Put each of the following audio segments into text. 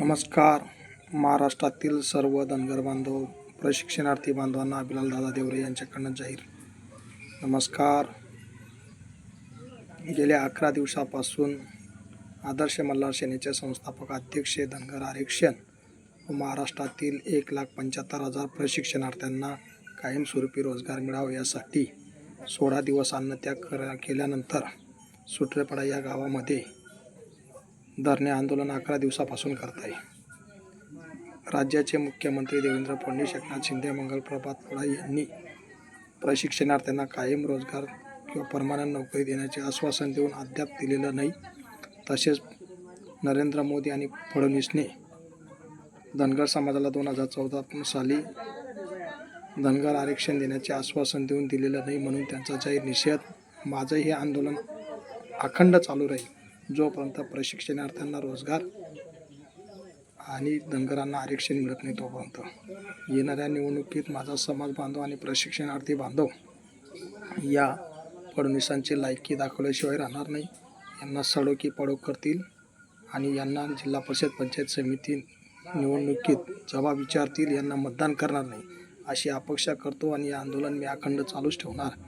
नमस्कार. महाराष्ट्रातील सर्व धनगर बांधव प्रशिक्षणार्थी बांधवांना अभिलाल दादा देवरे यांच्याकडनं जाहीर नमस्कार. गेल्या अकरा दिवसापासून आदर्श मल्हार सेनेचे संस्थापक अध्यक्ष धनगर आरक्षण व महाराष्ट्रातील एक लाख पंच्याहत्तर हजार प्रशिक्षणार्थ्यांना कायमस्वरूपी रोजगार मिळावा यासाठी सोळा दिवस अन्नत्याग कर केल्यानंतर सुट्रेपाडा या गावामध्ये धरणे आंदोलन अकरा दिवसापासून करत आहे राज्याचे मुख्यमंत्री देवेंद्र फडणवीस एकनाथ शिंदे मंगलप्रभात पोळा यांनी प्रशिक्षणार्थ्यांना कायम रोजगार किंवा परमानंट नोकरी देण्याचे आश्वासन देऊन अद्याप दिलेलं नाही. तसेच नरेंद्र मोदी आणि फडणवीसने धनगर समाजाला दोन हजार चौदा साली धनगर आरक्षण देण्याचे आश्वासन देऊन दिलेलं नाही म्हणून त्यांचा जाहीर निषेध. माझं हे आंदोलन अखंड चालू राहील. जोपर्यंत प्रशिक्षणार्थ्यांना रोजगार आणि धनगरांना आरक्षण मिळत नाही तोपर्यंत. येणाऱ्या निवडणुकीत माझा समाज बांधव आणि प्रशिक्षणार्थी बांधव या फडणवीसांची लायकी दाखवल्याशिवाय राहणार नाही. यांना सडो की पडो करतील आणि यांना जिल्हा परिषद पंचायत समिती निवडणुकीत जबाब विचारतील यांना मतदान करणार नाही अशी अपेक्षा करतो आणि हे आंदोलन मी अखंड चालूच ठेवणार.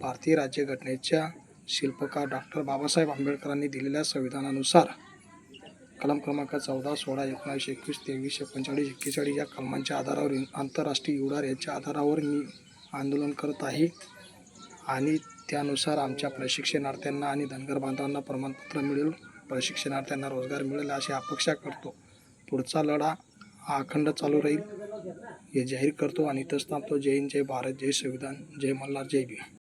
भारतीय राज्यघटनेच्या शिल्पकार डॉक्टर बाबासाहेब आंबेडकरांनी दिलेल्या संविधानानुसार कलम क्रमांक चौदा सोळा एकोणीसशे एकवीस तेवीस एकोणचाळीस एक्केचाळीस या कलमांच्या आधारावर आंतरराष्ट्रीय युडार याच्या आधारावर मी आंदोलन करत आहे. आणि त्यानुसार आमच्या प्रशिक्षणार्थ्यांना आणि धनगर बांधवांना प्रमाणपत्र मिळेल. प्रशिक्षणार्थ्यांना रोजगार मिळेल अशी अपेक्षा करतो. पुढचा लढा हा अखंड चालू राहील. हे जाहीर करतो आणि इथंच थांबतो. जय हिंद जय भारत जय संविधान जय मल्हार जय भीम.